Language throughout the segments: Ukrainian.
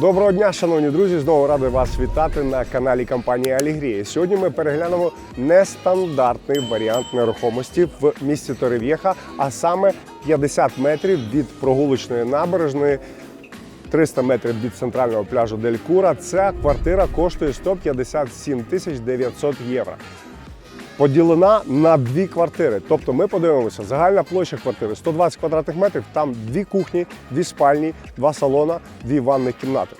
Доброго дня, шановні друзі! Знову радий вас вітати на каналі компанії Алігрія. Сьогодні ми переглянемо нестандартний варіант нерухомості в місті Торев'єха, а саме 50 метрів від прогулочної набережної. 300 метрів від центрального пляжу Дель Кура. Ця квартира коштує 157 тисяч 900 євро. Поділена на дві квартири. Тобто ми подивимося, загальна площа квартири 120 квадратних метрів, там дві кухні, дві спальні, два салона, дві ванні кімнати.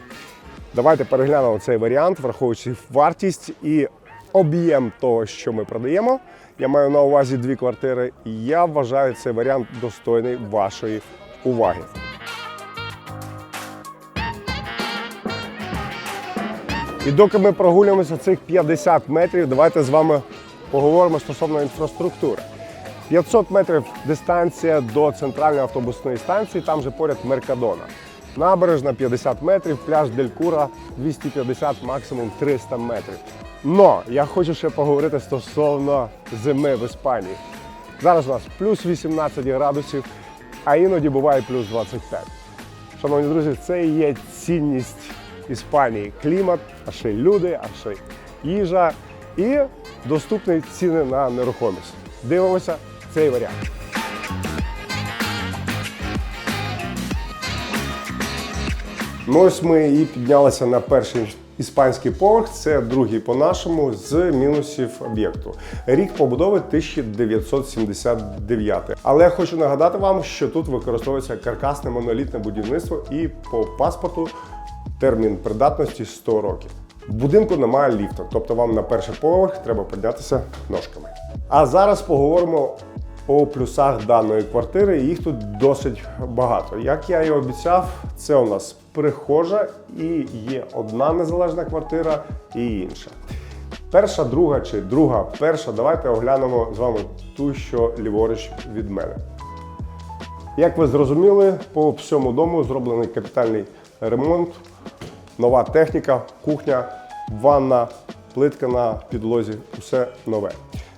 Давайте переглянемо цей варіант, враховуючи вартість і об'єм того, що ми продаємо. Я маю на увазі дві квартири. і Я вважаю цей варіант достойний вашої уваги. І доки ми прогулюємося цих 50 метрів, давайте з вами поговоримо стосовно інфраструктури. 500 метрів дистанція до центральної автобусної станції, там же поряд Меркадона. Набережна 50 метрів, пляж Делькура 250, максимум 300 метрів. Но я хочу ще поговорити стосовно зими в Іспанії. Зараз у нас плюс 18 градусів, а іноді буває плюс 25. Шановні друзі, це і є цінність Іспанії. Клімат, а ще люди, а ще їжа і доступні ціни на нерухомість. Дивимося цей варіант. Ну ось ми і піднялися на перший іспанський поверх. Це другий по-нашому з мінусів об'єкту. Рік побудови 1979. Але я хочу нагадати вам, що тут використовується каркасне монолітне будівництво і по паспорту термін придатності 100 років. В будинку немає ліфта, тобто вам на перший поверх треба піднятися ножками. А зараз поговоримо о плюсах даної квартири. Їх тут досить багато. Як я і обіцяв, це у нас прихожа і є одна незалежна квартира і інша. Перша, друга чи друга, перша. Давайте оглянемо з вами ту, що ліворуч від мене. Як ви зрозуміли, по всьому дому зроблений капітальний ремонт, нова техніка, кухня, ванна, плитка на підлозі, усе нове.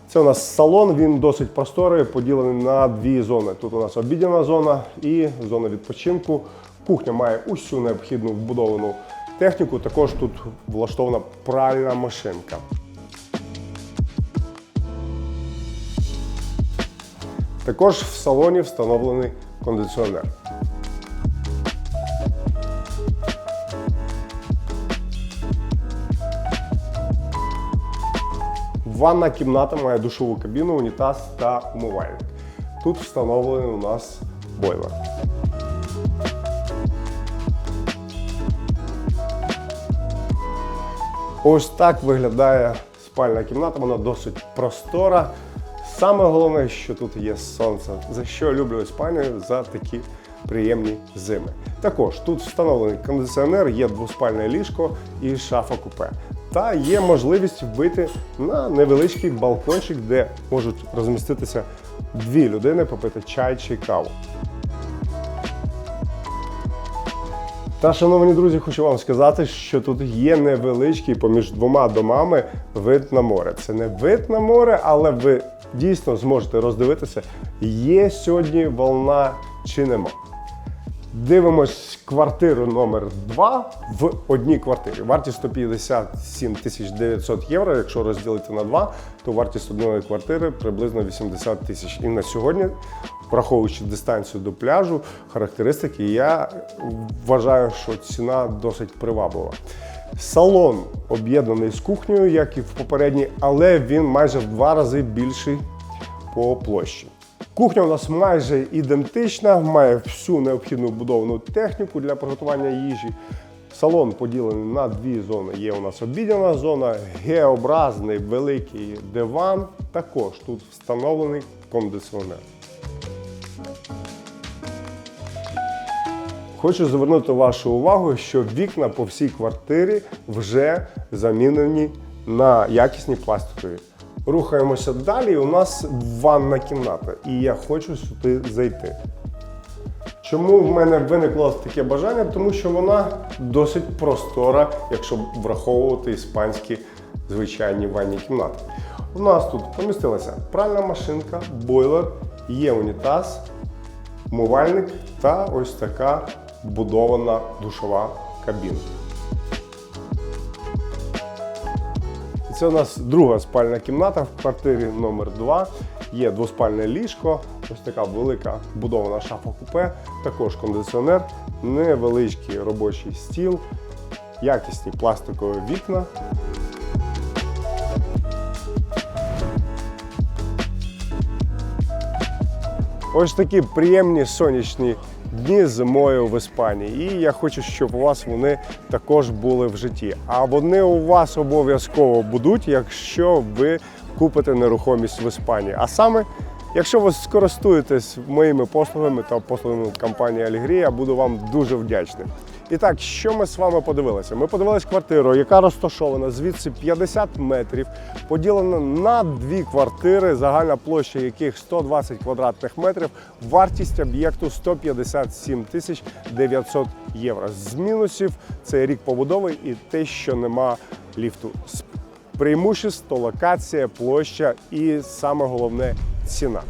Це у нас салон, він досить просторий, поділений на дві зони. Тут у нас обідня зона і зона відпочинку. Кухня має усю необхідну вбудовану техніку. Також тут влаштована пральна машинка. Також в салоні встановлений кондиціонер. Ванна кімната має душову кабіну, унітаз та умивальник. Тут встановлений у нас бойлер. Ось так виглядає спальна кімната, вона досить простора. Саме головне, що тут є сонце, за що я люблю Іспанію за такі приємні зими. Також тут встановлений кондиціонер, є двоспальне ліжко і шафа купе. Та є можливість вийти на невеличкий балкончик, де можуть розміститися дві людини, попити чай чи каву. Та, шановні друзі, хочу вам сказати, що тут є невеличкий поміж двома домами вид на море. Це не вид на море, але ви дійсно зможете роздивитися, є сьогодні волна чи нема. Дивимось квартиру номер 2 в одній квартирі. Вартість 157 тисяч 900 євро. Якщо розділити на 2, то вартість одної квартири приблизно 80 тисяч. І на сьогодні, враховуючи дистанцію до пляжу, характеристики, я вважаю, що ціна досить приваблива. Салон об'єднаний з кухнею, як і в попередній, але він майже в два рази більший по площі. Кухня у нас майже ідентична, має всю необхідну вбудовану техніку для приготування їжі. Салон поділений на дві зони. Є у нас обідняна зона, Г-образний великий диван. Також тут встановлений кондиціонер. Хочу звернути вашу увагу, що вікна по всій квартирі вже замінені на якісні пластикові. Рухаємося далі. У нас ванна кімната, і я хочу сюди зайти. Чому в мене виникло таке бажання? Тому що вона досить простора, якщо враховувати іспанські звичайні ванні кімнати. У нас тут помістилася пральна машинка, бойлер, є унітаз, умивальник та ось така вбудована душова кабінку. Це у нас друга спальна кімната в квартирі номер 2 Є двоспальне ліжко, ось така велика будована шафа купе, також кондиціонер, невеличкий робочий стіл, якісні пластикові вікна. Ось такі приємні сонячні дні зимою в Іспанії. І я хочу, щоб у вас вони також були в житті. А вони у вас обов'язково будуть, якщо ви купите нерухомість в Іспанії. А саме, якщо ви скористуєтесь моїми послугами та послугами компанії Алігрія, буду вам дуже вдячним. І так, що ми з вами подивилися? Ми подивилися квартиру, яка розташована звідси 50 метрів, поділена на дві квартири, загальна площа яких 120 квадратних метрів, вартість об'єкту 157 тисяч 900 євро. З мінусів це рік побудови і те, що нема ліфту. З локація, площа і саме головне ціна.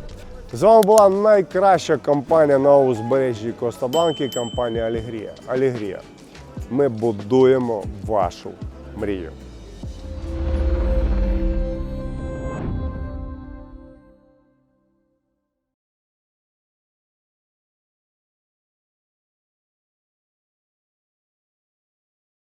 З вами була найкраща компанія на узбережжі Коста-Бланки, компанія Алігрія. Алігрія. Ми будуємо вашу мрію.